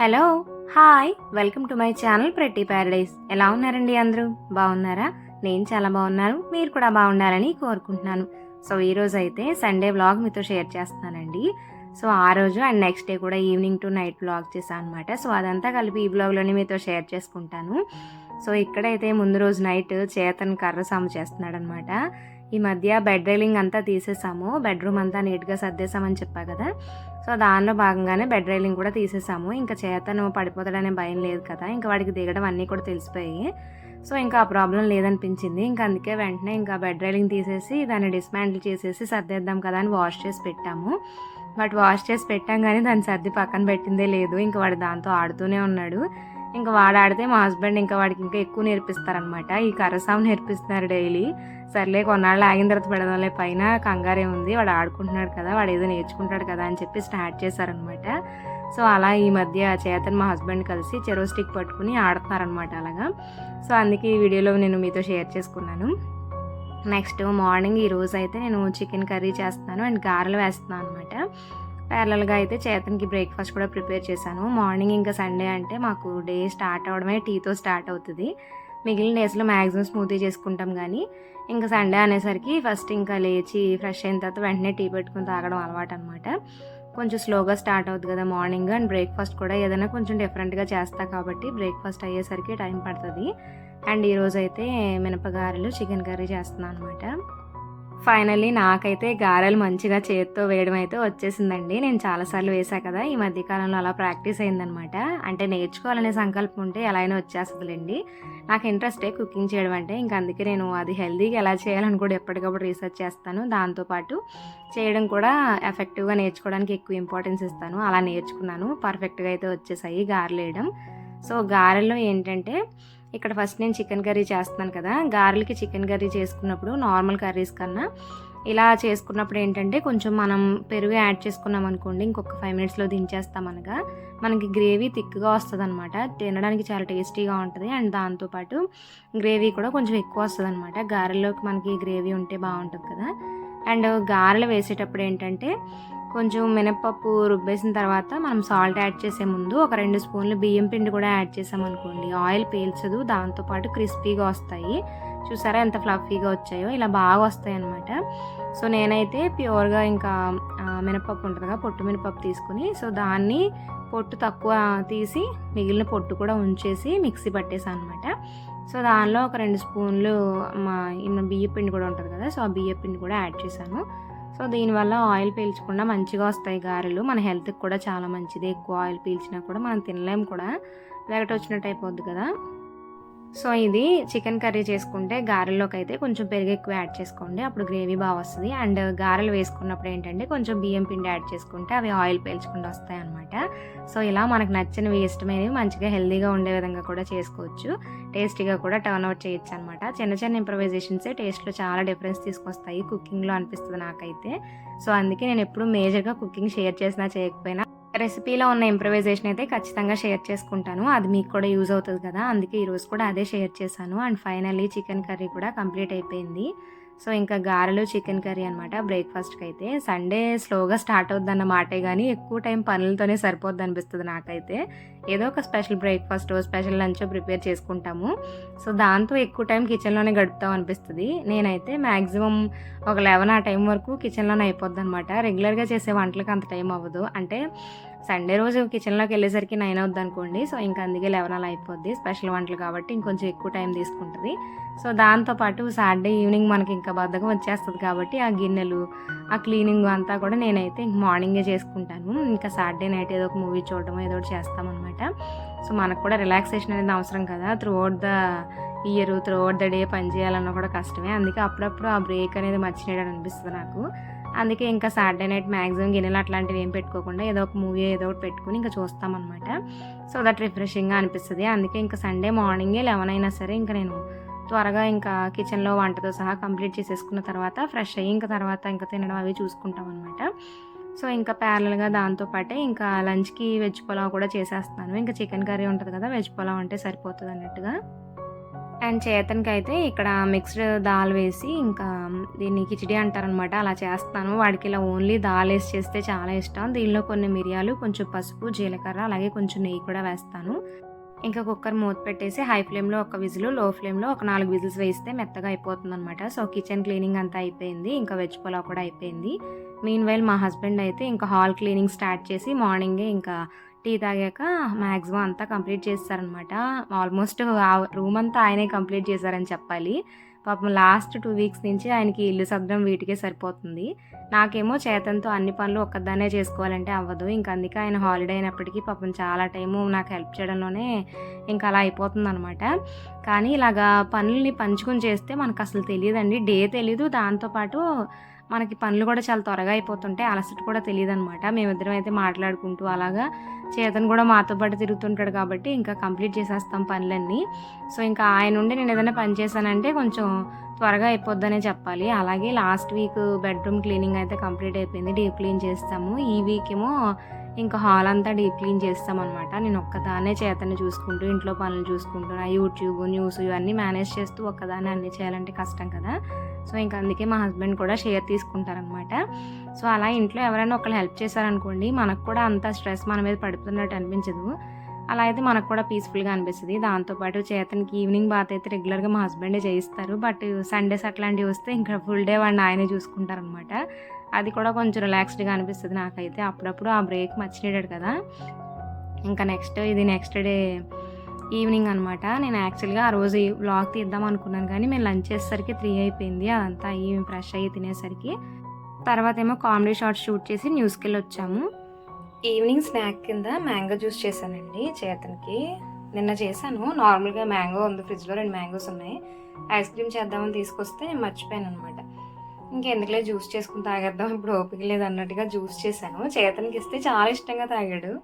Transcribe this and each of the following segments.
Hello hi. Welcome to my channel Prathi paradise. ఎలా ఉన్నారండి అందరూ? బాగున్నారా? నేను చాలా బాగున్నాను. మీరు కూడా బాగుండాలని కోరుకుంటున్నాను. సో ఈ రోజు అయితే సండే వ్లాగ్ మీతో షేర్ చేస్తున్నానండి. సో ఆ రోజు అండ్ నెక్స్ట్ డే కూడా ఈవినింగ్ టు నైట్ వ్లాగ్ చేశాను అనమాట సో అదంతా కలిపి ఈ వ్లాగ్లోనే మీతో షేర్ చేసుకుంటాను. సో ఇక్కడైతే ముందు రోజు నైట్ చేతన్ కర్ర సాము చేస్తున్నాడు అనమాట ఈ మధ్య బెడ్ రైలింగ్ అంతా తీసేసాము. బెడ్రూమ్ అంతా నీట్గా సర్దేశామని చెప్పా కదా. సో దానిలో భాగంగానే బెడ్ రైలింగ్ కూడా తీసేసాము. ఇంకా చేతను పడిపోతాడనే భయం లేదు కదా. ఇంకా వాడికి దిగడం అన్నీ కూడా తెలిసిపోయాయి. సో ఇంకా ఆ ప్రాబ్లం లేదనిపించింది. ఇంకా అందుకే వెంటనే ఇంకా బెడ్ రైలింగ్ తీసేసి దాన్ని డిస్మాంటిల్ చేసేసి సర్దేద్దాం కదా అని వాష్ చేసి పెట్టాము. బట్ వాష్ చేసి పెట్టాం కానీ దాన్ని సర్ది పక్కన పెట్టిందే లేదు. ఇంకా వాడు దాంతో ఆడుతూనే ఉన్నాడు. ఇంకా వాడు ఆడితే మా హస్బెండ్ ఇంకా వాడికి ఇంకా ఎక్కువ నేర్పిస్తారనమాట ఈ కర్రసాము నేర్పిస్తున్నారు డైలీ. సర్లే కొన్నాళ్ళు ఆగిన తర్వాత పెడదాంలే పైన కంగారే ఉంది. వాడు ఆడుకుంటున్నాడు కదా వాడు ఏదో నేర్చుకుంటాడు కదా అని చెప్పి స్టార్ట్ చేశారనమాట. సో అలా ఈ మధ్య చేతన్ మా హస్బెండ్ కలిసి చెరో స్టిక్ పట్టుకుని ఆడుతున్నారనమాట అలాగా. సో అందుకే ఈ వీడియోలో నేను మీతో షేర్ చేసుకున్నాను. నెక్స్ట్ మార్నింగ్ ఈరోజు అయితే నేను చికెన్ కర్రీ చేస్తున్నాను అండ్ గారెలు వేస్తున్నాను అనమాట. ప్యారలల్గా అయితే చేతన్కి బ్రేక్ఫాస్ట్ కూడా ప్రిపేర్ చేశాను. మార్నింగ్ ఇంకా సండే అంటే మాకు డే స్టార్ట్ అవడమే టీతో స్టార్ట్ అవుతుంది. మిగిలిన డేస్లో మ్యాక్సిమం స్మూతీ చేసుకుంటాం కానీ ఇంకా సండే అనేసరికి ఫస్ట్ ఇంకా లేచి ఫ్రెష్ అయిన తర్వాత వెంటనే టీ పెట్టుకుని తాగడం అలవాటు అనమాట కొంచెం స్లోగా స్టార్ట్ అవుతుంది కదా మార్నింగ్ అండ్ బ్రేక్ఫాస్ట్ కూడా ఏదైనా కొంచెం డిఫరెంట్గా చేస్తా కాబట్టి బ్రేక్ఫాస్ట్ అయ్యేసరికి టైం పడుతుంది. అండ్ ఈరోజు అయితే మినపగారెలు చికెన్ కర్రీ చేస్తున్నాను అనమాట ఫైనల్లీ నాకైతే గారెలు మంచిగా చేతితో వేయడం అయితే వచ్చేసిందండి. నేను చాలాసార్లు వేసా కదా ఈ మధ్యకాలంలో అలా ప్రాక్టీస్ అయిందనమాట అంటే నేర్చుకోవాలనే సంకల్పం ఉంటే ఎలా అయినా వచ్చేస్తుందిలేండి. నాకు ఇంట్రెస్టే కుకింగ్ చేయడం అంటే ఇంకా అందుకే నేను అది హెల్తీగా ఎలా చేయాలని కూడా ఎప్పటికప్పుడు రీసెర్చ్ చేస్తాను. దాంతోపాటు చేయడం కూడా ఎఫెక్టివ్గా నేర్చుకోవడానికి ఎక్కువ ఇంపార్టెన్స్ ఇస్తాను. అలా నేర్చుకున్నాను. పర్ఫెక్ట్గా అయితే వచ్చేసాయి గారెలు వేయడం. సో గారెలు ఏంటంటే ఇక్కడ ఫస్ట్ నేను చికెన్ కర్రీ చేస్తున్నాను కదా గారెలకి చికెన్ కర్రీ చేసుకున్నప్పుడు నార్మల్ కర్రీస్ కన్నా ఇలా చేసుకున్నప్పుడు ఏంటంటే కొంచెం మనం పెరుగు యాడ్ చేసుకున్నాం అనుకోండి ఇంకొక ఫైవ్ మినిట్స్లో దించేస్తాం అనగా మనకి గ్రేవీ థిక్గా వస్తుంది అనమాట తినడానికి చాలా టేస్టీగా ఉంటుంది. అండ్ దాంతోపాటు గ్రేవీ కూడా కొంచెం ఎక్కువ వస్తుంది అనమాట గారెలోకి మనకి గ్రేవీ ఉంటే బాగుంటుంది కదా. అండ్ గారెలు వేసేటప్పుడు ఏంటంటే కొంచెం మినపప్పు రుబ్బేసిన తర్వాత మనం సాల్ట్ యాడ్ చేసే ముందు ఒక రెండు స్పూన్లు బియ్యం పిండి కూడా యాడ్ చేసామనుకోండి ఆయిల్ పీల్చదు దాంతోపాటు క్రిస్పీగా వస్తాయి. చూసారా ఎంత ఫ్లఫీగా వచ్చాయో? ఇలా బాగా వస్తాయి అనమాట సో నేనైతే ప్యూర్గా ఇంకా మినపప్పు ఉంటుంది కదా పొట్టు మినపప్పు తీసుకుని సో దాన్ని పొట్టు తక్కువ తీసి మిగిలిన పొట్టు కూడా ఉంచేసి మిక్సీ పట్టేసాను అనమాట సో దానిలో ఒక రెండు స్పూన్లు మా బియ్య పిండి కూడా ఉంటుంది కదా సో ఆ బియ్య పిండి కూడా యాడ్ చేశాను సో దీనివల్ల ఆయిల్ పీల్చకుండా మంచిగా వస్తాయి గారెలు. మన హెల్త్కి కూడా చాలా మంచిది. ఎక్కువ ఆయిల్ పీల్చినా కూడా మనం తినలేము కూడా. వెగట వచ్చినట్టు అయిపోద్ది కదా. సో ఇది చికెన్ కర్రీ చేసుకుంటే గారెల్లోకి అయితే కొంచెం పెరుగు ఎక్కువ యాడ్ చేసుకోండి. అప్పుడు గ్రేవీ బాగా వస్తుంది. అండ్ గారెలు వేసుకున్నప్పుడు ఏంటంటే కొంచెం బియ్యం పిండి యాడ్ చేసుకుంటే అవి ఆయిల్ పీల్చకుండా వస్తాయి అనమాట సో ఇలా మనకు నచ్చినవి ఇష్టమైనవి మంచిగా హెల్తీగా ఉండే విధంగా కూడా చేసుకోవచ్చు. టేస్టీగా కూడా టర్న్ అవుట్ చేయొచ్చు అనమాట చిన్న చిన్న ఇంప్రవైజేషన్సే టేస్ట్లో చాలా డిఫరెన్స్ తీసుకొస్తాయి. కుకింగ్లో అనిపిస్తుంది నాకైతే. సో అందుకే నేను ఎప్పుడు మేజర్గా కుకింగ్ షేర్ చేసినా చేయకపోయినా రెసిపీలో ఉన్న ఇంప్రవైజేషన్ అయితే ఖచ్చితంగా షేర్ చేసుకుంటాను. అది మీకు కూడా యూజ్ అవుతుంది కదా అందుకే ఈరోజు కూడా అదే షేర్ చేశాను. అండ్ ఫైనల్లీ చికెన్ కర్రీ కూడా కంప్లీట్ అయిపోయింది. సో ఇంకా గారెలు చికెన్ కర్రీ అనమాట బ్రేక్ఫాస్ట్కి అయితే సండే స్లోగా స్టార్ట్ అవుద్ది అన్నమాటే కానీ ఎక్కువ టైం పనులతోనే సరిపోద్ది అనిపిస్తుంది నాకైతే. ఏదో ఒక special breakfast special lunch prepare చేసుకుంటాము. సో దాంతో ఎక్కువ టైం కిచెన్లోనే గడుపుతాం అనిపిస్తుంది. నేనైతే మ్యాక్సిమం ఒక లెవెన్ ఆ టైం వరకు కిచెన్లోనే అయిపోద్ది అనమాట రెగ్యులర్గా చేసే వంటలకు అంత టైం అవ్వదు. అంటే సండే రోజు కిచెన్లోకి వెళ్ళేసరికి నైన్ అవుద్ది అనుకోండి సో ఇంకా అందుకే లెవెన్ అలా అయిపోద్ది. స్పెషల్ వంటలు కాబట్టి ఇంకొంచెం ఎక్కువ టైం తీసుకుంటుంది. సో దాంతోపాటు సాటర్డే ఈవినింగ్ మనకి ఇంకా బద్దకం వచ్చేస్తుంది కాబట్టి ఆ గిన్నెలు ఆ క్లీనింగ్ అంతా కూడా నేనైతే ఇంక మార్నింగే చేసుకుంటాను. ఇంకా సాటర్డే నైట్ ఏదో ఒక మూవీ చూడడం ఏదో ఒకటి చేస్తామన్నమాట. సో మనకు కూడా రిలాక్సేషన్ అనేది అవసరం కదా. Throughout the year throughout the day పని చేయాలన్నా కూడా కష్టమే. అందుకే అప్పుడప్పుడు ఆ బ్రేక్ అనేది మర్చిపోయాడు అనిపిస్తుంది నాకు. అందుకే ఇంకా సాటర్డే నైట్ మ్యాక్సిమం గిన్నెలు అట్లాంటివి ఏం పెట్టుకోకుండా ఏదో ఒక మూవీ ఏదో ఒకటి పెట్టుకుని ఇంకా చూస్తామన్నమాట. సో దట్ రిఫ్రెషింగ్గా అనిపిస్తుంది. అందుకే ఇంకా సండే మార్నింగే లెవెన్ అయినా సరే ఇంకా నేను త్వరగా ఇంకా కిచెన్లో వంటతో సహా కంప్లీట్ చేసేసుకున్న తర్వాత ఫ్రెష్ అయ్యి ఇంకా తర్వాత ఇంకా తినడం అవి చూసుకుంటాం అనమాట సో ఇంకా ప్యారల్గా దాంతోపాటే ఇంకా లంచ్కి వెజ్ పులావ్ కూడా చేసేస్తాను ఇంకా చికెన్ కర్రీ ఉంటుంది కదా వెజ్ పులావ్ అంటే సరిపోతుంది అన్నట్టుగా అండ్ చేతనికి అయితే ఇక్కడ మిక్స్డ్ దాల్ వేసి ఇంకా దీన్ని కిచిడి అంటారనమాట. అలా చేస్తాను. వాడికి ఇలా ఓన్లీ దాల్ వేసి చేస్తే చాలా ఇష్టం. దీనిలో కొన్ని మిరియాలు కొంచెం పసుపు జీలకర్ర అలాగే కొంచెం నెయ్యి కూడా వేస్తాను. ఇంకా కుక్కర్ మూత పెట్టేసి హై ఫ్లేమ్లో ఒక విజిల్లో ఫ్లేమ్లో ఒక నాలుగు విజిల్స్ వేస్తే మెత్తగా అయిపోతుంది అనమాట సో కిచెన్ క్లీనింగ్ అంతా అయిపోయింది. ఇంకా వెజ్ పులావ్ కూడా అయిపోయింది. మీన్ వైల్ మా హస్బెండ్ అయితే ఇంకా హాల్ క్లీనింగ్ స్టార్ట్ చేసి మార్నింగే ఇంకా టీ తాగాక మ్యాక్సిమం అంతా కంప్లీట్ చేస్తారనమాట. ఆల్మోస్ట్ ఆ రూమ్ అంతా ఆయనే కంప్లీట్ చేశారని చెప్పాలి. పాపం లాస్ట్ టూ వీక్స్ నుంచి ఆయనకి ఇల్లు సర్దడం వీటికే సరిపోతుంది. నాకేమో చేతంతో అన్ని పనులు ఒక్కదాన్నే చేసుకోవాలంటే అవ్వదు. ఇంకా అందుకే ఆయన హాలిడే అయినప్పటికీ పాపం చాలా టైము నాకు హెల్ప్ చేయడంలోనే ఇంకా అలా అయిపోతుంది అనమాట కానీ ఇలాగా పనుల్ని పంచుకొని చేస్తే మనకు అసలు తెలియదండి. డే తెలీదు. దాంతోపాటు మనకి పనులు కూడా చాలా త్వరగా అయిపోతుంటాయి అలసట కూడా తెలియదు అనమాట మేమిద్దరం అయితే మాట్లాడుకుంటూ అలాగా చేతను కూడా మాతో పాటు తిరుగుతుంటాడు కాబట్టి ఇంకా కంప్లీట్ చేసేస్తాం పనులన్నీ. సో ఇంకా ఆయన నుండి నేను ఏదైనా పని చేశానంటే కొంచెం త్వరగా అయిపోద్దనే చెప్పాలి. అలాగే లాస్ట్ వీక్ బెడ్రూమ్ క్లీనింగ్ అయితే కంప్లీట్ అయిపోయింది. డీప్ క్లీన్ చేస్తాము. ఈ వీక్ ఏమో ఇంకా హాల్ అంతా డీప్ క్లీన్ చేస్తామన్నమాట. నేను ఒక్కదానే చేతని చూసుకుంటూ ఇంట్లో పనులు చూసుకుంటూ నా యూట్యూబ్ న్యూస్ ఇవన్నీ మేనేజ్ చేస్తూ ఒక్కదానే అన్నీ చేయాలంటే కష్టం కదా. సో ఇంకా అందుకే మా హస్బెండ్ కూడా షేర్ తీసుకుంటారనమాట సో అలా ఇంట్లో ఎవరైనా ఒకళ్ళు హెల్ప్ చేశారనుకోండి మనకు కూడా అంత స్ట్రెస్ మన మీద పడుతున్నట్టు అనిపించదు. అలా అయితే మనకు కూడా పీస్ఫుల్గా అనిపిస్తుంది. దాంతోపాటు చేతనికి ఈవినింగ్ బాత్ అయితే రెగ్యులర్గా మా హస్బెండే చేయిస్తారు. బట్ సండేస్ అట్లాంటివి వస్తే ఇంకా ఫుల్ డే వాడిని ఆయనే చూసుకుంటారనమాట అది కూడా కొంచెం రిలాక్స్డ్గా అనిపిస్తుంది నాకైతే. అప్పుడప్పుడు ఆ బ్రేక్ మర్చిపోయాడు కదా. ఇంకా నెక్స్ట్ ఇది నెక్స్ట్ డే ఈవినింగ్ అనమాట నేను యాక్చువల్గా ఆ రోజు వ్లాగ్ తీద్దాం అనుకున్నాను కానీ మేము లంచ్ చేసేసరికి త్రీ అయిపోయింది. అదంతా అయ్యి ఫ్రెష్ అయ్యి తినేసరికి. తర్వాత ఏమో కామెడీ షార్ట్స్ షూట్ చేసి న్యూస్కి వెళ్ళి వచ్చాము. ఈవినింగ్ స్నాక్ కింద మ్యాంగో జ్యూస్ చేశానండి చేతనికి. నిన్న చేశాను. నార్మల్గా మ్యాంగో ఉంది. ఫ్రిడ్జ్లో రెండు మ్యాంగోస్ ఉన్నాయి. ఐస్ క్రీమ్ చేద్దామని తీసుకొస్తే నేను మర్చిపోయాను అనమాట ఇంకెందుకులే జ్యూస్ చేసుకుని తాగేద్దాం. ఇప్పుడు ఓపిక లేదు అన్నట్టుగా జ్యూస్ చేశాను. చేతనికి ఇస్తే చాలా ఇష్టంగా తాగాడు.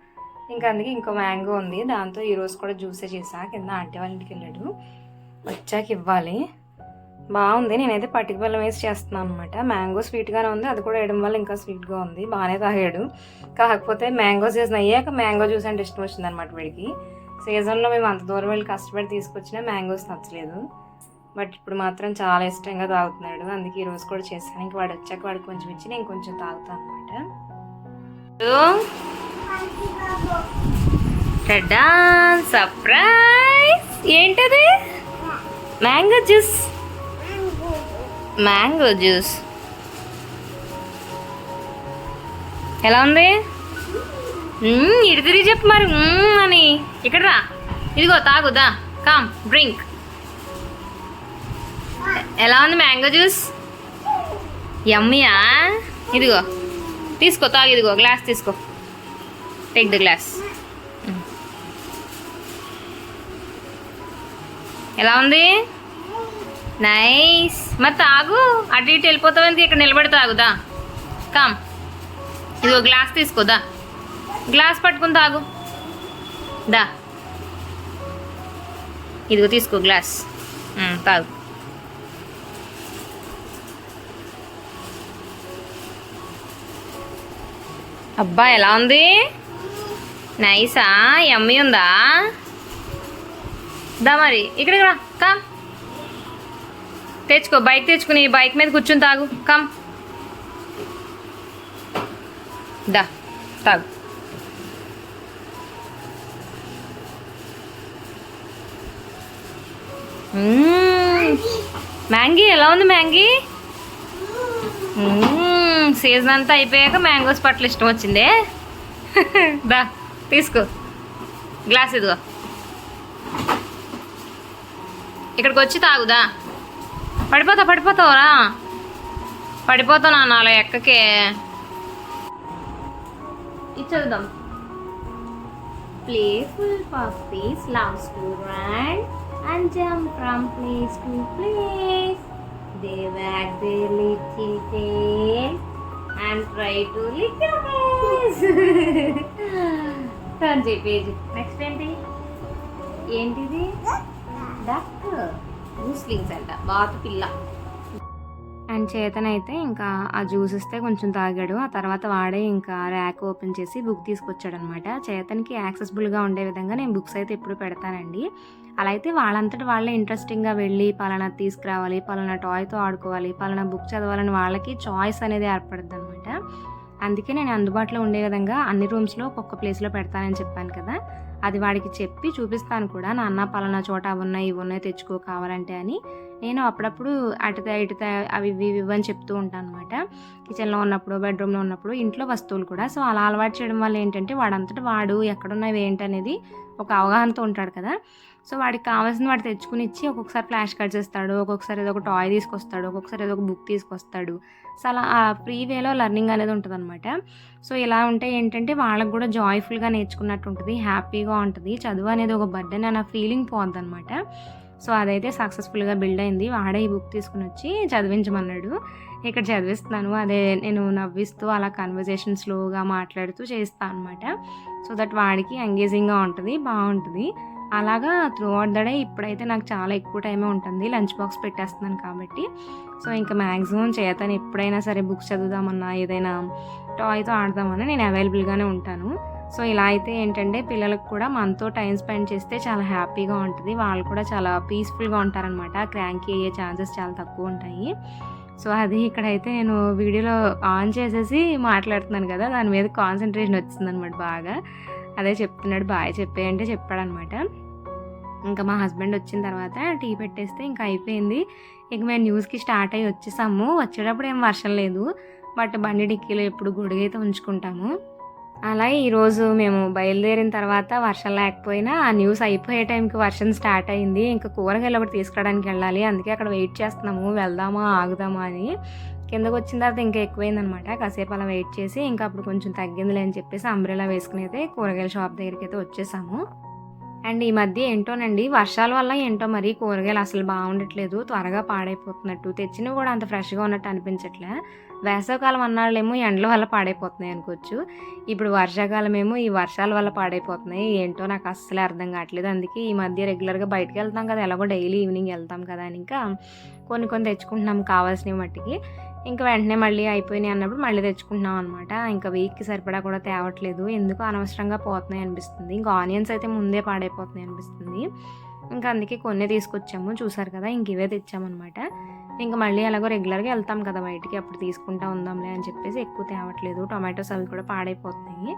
ఇంకా అందుకే ఇంకో మ్యాంగో ఉంది. దాంతో ఈరోజు కూడా జ్యూసే చేసా కింద ఆంటీ వాళ్ళ ఇంటికి వెళ్ళాడు. వచ్చాక ఇవ్వాలి. బాగుంది. నేనైతే పటిక బెల్లం వేసి చేస్తున్నాను అనమాట మ్యాంగో స్వీట్గానే ఉంది. అది కూడా వేయడం వల్ల ఇంకా స్వీట్గా ఉంది. బాగానే తాగాడు. కాకపోతే మ్యాంగో సీజన్ అయ్యాక మ్యాంగో జ్యూస్ అంటే ఇష్టం వచ్చింది అనమాట వీడికి. సీజన్లో మేము అంత దూరం వెళ్ళి కష్టపడి తీసుకొచ్చినా మ్యాంగోస్ నచ్చలేదు. బట్ ఇప్పుడు మాత్రం చాలా ఇష్టంగా తాగుతున్నాడు. అందుకే ఈరోజు కూడా చేశాను ఇంక వాడు వచ్చాక వాడు కొంచెం ఇచ్చి నేను కొంచెం తాగుతాను అనమాట సర్ప్రైజ్ ఏంటది? మ్యాంగో జ్యూస్ మ్యాంగో జ్యూస్ ఎలా ఉంది? మ్మ్, తిరిగి చెప్పు మరి. అని. ఇక్కడ రా. ఇదిగో తాగుదా కామ్ డ్రింక్ ఎలా ఉంది మ్యాంగో జ్యూస్? యమ్మీయా? ఇదిగో. తీసుకో తాగు ఇదిగో. గ్లాస్ తీసుకో. టేక్ ద గ్లాస్ ఎలా ఉంది? నైస్. మరి తాగు. అటు ఇటు వెళ్ళిపోతావంది ఇక్కడ నిలబడి తాగుదా కామ్. ఇదిగో గ్లాస్ తీసుకోదా గ్లాస్ పట్టుకుని తాగు. దా. ఇదిగో తీసుకో గ్లాస్. తాగు. అబ్బా ఎలా ఉంది? నైసా? ఎమ్మి ఉందా? దా మరి ఇక్కడికి రా కమ్. తెచ్చుకో బైక్ తెచ్చుకుని బైక్ మీద కూర్చుని తాగు కమ్. దా తాగు. మ్యాంగీ ఎలా ఉంది మ్యాంగీ? సీజన్ అంతా అయిపోయాక మ్యాంగోస్ పట్ల ఇష్టం వచ్చిందే. దా తీసుకో. గ్లాస్ ఇదిగో. ఇక్కడికి వచ్చి తాగుదా? పడిపోతా పడిపోతావురా పడిపోతావు నాన్న అలా ఎక్కకే. ఇచ్చేద్దాం. Playful puppies loves to run and jump from place to place. They wag their little tails lick your face. Turn చేయి పేజ్ నెక్స్ట్ ఏంటి? ఏంటిది? డక్ గూస్లింగ్స్ అంట. బాతు పిల్ల. అండ్ చేతనైతే ఇంకా ఆ జ్యూస్ ఇస్తే కొంచెం తాగాడు. ఆ తర్వాత వాడే ఇంకా ర్యాక్ ఓపెన్ చేసి బుక్ తీసుకొచ్చాడు అనమాట చేతనికి యాక్సెసిబుల్గా ఉండే విధంగా నేను బుక్స్ అయితే ఎప్పుడు పెడతానండి. అలా అయితే వాళ్ళంతటి వాళ్ళే ఇంట్రెస్టింగ్గా వెళ్ళి పలానా తీసుకురావాలి పలానా టాయ్తో ఆడుకోవాలి పలానా బుక్ చదవాలని వాళ్ళకి చాయిస్ అనేది ఏర్పడుద్ది అనమాట అందుకే నేను అందుబాటులో ఉండే విధంగా అన్ని రూమ్స్లో ఒక్కొక్క ప్లేస్లో పెడతానని చెప్పాను కదా. అది వాడికి చెప్పి చూపిస్తాను కూడా. నాన్న పలానా చోట అవి ఉన్నాయి ఇవి ఉన్నాయి తెచ్చుకో కావాలంటే అని. నేను అప్పుడప్పుడు అటుతా ఇటుతా అవి ఇవి ఇవి అని చెప్తూ ఉంటాను అనమాట కిచెన్లో ఉన్నప్పుడు బెడ్రూమ్లో ఉన్నప్పుడు ఇంట్లో వస్తువులు కూడా. సో అలా అలవాటు చేయడం వల్ల ఏంటంటే వాడంతటా వాడు ఎక్కడున్నవి ఏంటనేది ఒక అవగాహనతో ఉంటాడు కదా. సో వాడికి కావాల్సిన వాడు తెచ్చుకుని ఇచ్చి ఒక్కొక్కసారి ఫ్లాష్ కట్ చేస్తాడు ఒక్కొక్కసారి ఏదో ఒక టాయ్ తీసుకొస్తాడు ఒక్కొక్కసారి ఏదో ఒక బుక్ తీసుకొస్తాడు. సో అలా ఆ ఫ్రీ వేలో లెర్నింగ్ అనేది ఉంటుంది అనమాట సో ఇలా ఉంటే ఏంటంటే వాళ్ళకి కూడా జాయ్ఫుల్గా నేర్చుకున్నట్టు ఉంటుంది హ్యాపీగా ఉంటుంది. చదువు అనేది ఒక బర్డెన్ అన్న ఫీలింగ్ పోద్ది అనమాట సో అదైతే సక్సెస్ఫుల్గా బిల్డ్ అయింది. వాడే ఈ బుక్ తీసుకుని వచ్చి చదివించమన్నాడు. ఇక్కడ చదివిస్తున్నాను. అదే నేను నవ్విస్తూ అలా కన్వర్జేషన్ స్లోగా మాట్లాడుతూ చేస్తాను అనమాట సో దట్ వాడికి ఎంగేజింగ్గా ఉంటుంది బాగుంటుంది. అలాగా త్రూ అవుట్ ద డే ఇప్పుడైతే నాకు చాలా ఎక్కువ టైమే ఉంటుంది. లంచ్ బాక్స్ పెట్టేస్తున్నాను కాబట్టి. సో ఇంకా మ్యాక్సిమం చేతను ఎప్పుడైనా సరే బుక్స్ చదువుదామన్నా ఏదైనా టాయ్తో ఆడదామన్నా నేను అవైలబుల్గానే ఉంటాను. సో ఇలా అయితే ఏంటంటే పిల్లలకు కూడా మనతో టైం స్పెండ్ చేస్తే చాలా హ్యాపీగా ఉంటుంది. వాళ్ళు కూడా చాలా పీస్ఫుల్గా ఉంటారనమాట క్రాంకీ అయ్యే ఛాన్సెస్ చాలా తక్కువ ఉంటాయి. సో అది ఇక్కడైతే నేను వీడియోలో ఆన్ చేసేసి మాట్లాడుతున్నాను కదా దాని మీద కాన్సన్ట్రేషన్ వచ్చిందనమాట బాగా. అదే చెప్తున్నాడు బాయ్ చెప్పేయంటే చెప్పాడనమాట ఇంకా మా హస్బెండ్ వచ్చిన తర్వాత టీ పెట్టేస్తే ఇంకా అయిపోయింది. ఇక మేము న్యూస్కి స్టార్ట్ అయ్యి వచ్చేసాము. వచ్చేటప్పుడు ఏం వర్షం లేదు. బట్ బండి డిక్కీలో ఎప్పుడు గొడుగైతే ఉంచుకుంటాము. అలా ఈరోజు మేము బయలుదేరిన తర్వాత వర్షం లేకపోయినా ఆ న్యూస్ అయిపోయే టైంకి వర్షం స్టార్ట్ అయింది. ఇంకా కూరగాయలు ఒకటి తీసుకురావడానికి వెళ్ళాలి. అందుకే అక్కడ వెయిట్ చేస్తున్నాము. వెళ్దామా ఆగుదామా అని. కిందకు వచ్చిన తర్వాత ఇంకా ఎక్కువైందనమాట. కాసేపు అలా వెయిట్ చేసి ఇంకా అప్పుడు కొంచెం తగ్గిందిలే అని చెప్పేసి అంబ్రెలా వేసుకుని అయితే కూరగాయల షాప్ దగ్గరికి అయితే వచ్చేసాము. అండ్ ఈ మధ్య ఏంటోనండి వర్షాల వల్ల ఏంటో మరి కూరగాయలు అసలు బాగుండట్లేదు త్వరగా పాడైపోతున్నట్టు. తెచ్చినవి కూడా అంత ఫ్రెష్గా ఉన్నట్టు అనిపించట్లే. వేసవకాలం అన్నాళ్ళేమో ఎండల వల్ల పాడైపోతున్నాయి అనుకోవచ్చు. ఇప్పుడు వర్షాకాలం ఏమో ఈ వర్షాల వల్ల పాడైపోతున్నాయి. ఏంటో నాకు అస్సలు అర్థం కావట్లేదు. అందుకే ఈ మధ్య రెగ్యులర్గా బయటకు వెళ్తాం కదా ఎలాగో డైలీ ఈవినింగ్ వెళ్తాం కదా అని ఇంకా కొన్ని కొన్ని తెచ్చుకుంటున్నాం కావాల్సినవి మట్టికి. ఇంకా వెంటనే మళ్ళీ అయిపోయినాయి అన్నప్పుడు మళ్ళీ తెచ్చుకుంటున్నాం అనమాట ఇంకా వీక్కి సరిపడా కూడా తేవట్లేదు. ఎందుకు అనవసరంగా పోతున్నాయి అనిపిస్తుంది. ఇంకా ఆనియన్స్ అయితే ముందే పాడైపోతున్నాయి అనిపిస్తుంది. ఇంకా అందుకే కొన్ని తీసుకొచ్చాము. చూసారు కదా ఇంక ఇవే తెచ్చామన్నమాట ఇంకా మళ్ళీ అలాగో రెగ్యులర్గా వెళ్తాం కదా బయటికి. అప్పుడు తీసుకుంటా ఉందాంలే అని చెప్పేసి ఎక్కువ తేవట్లేదు. టొమాటోస్ అవి కూడా పాడైపోతున్నాయి.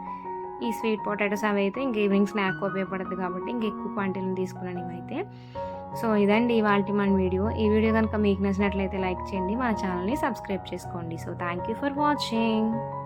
ఈ స్వీట్ పొటాటోస్ అవి అయితే ఇంక ఈవినింగ్ స్నాక్ ఉపయోగపడుతుంది కాబట్టి ఇంక ఎక్కువ క్వాంటిటీలు తీసుకున్నాను ఇవైతే. సో ఇదండి ఇవాళ మన వీడియో. ఈ వీడియో కనుక మీకు నచ్చినట్లయితే లైక్ చేయండి మన ఛానల్ని సబ్స్క్రైబ్ చేసుకోండి. So thank you for watching.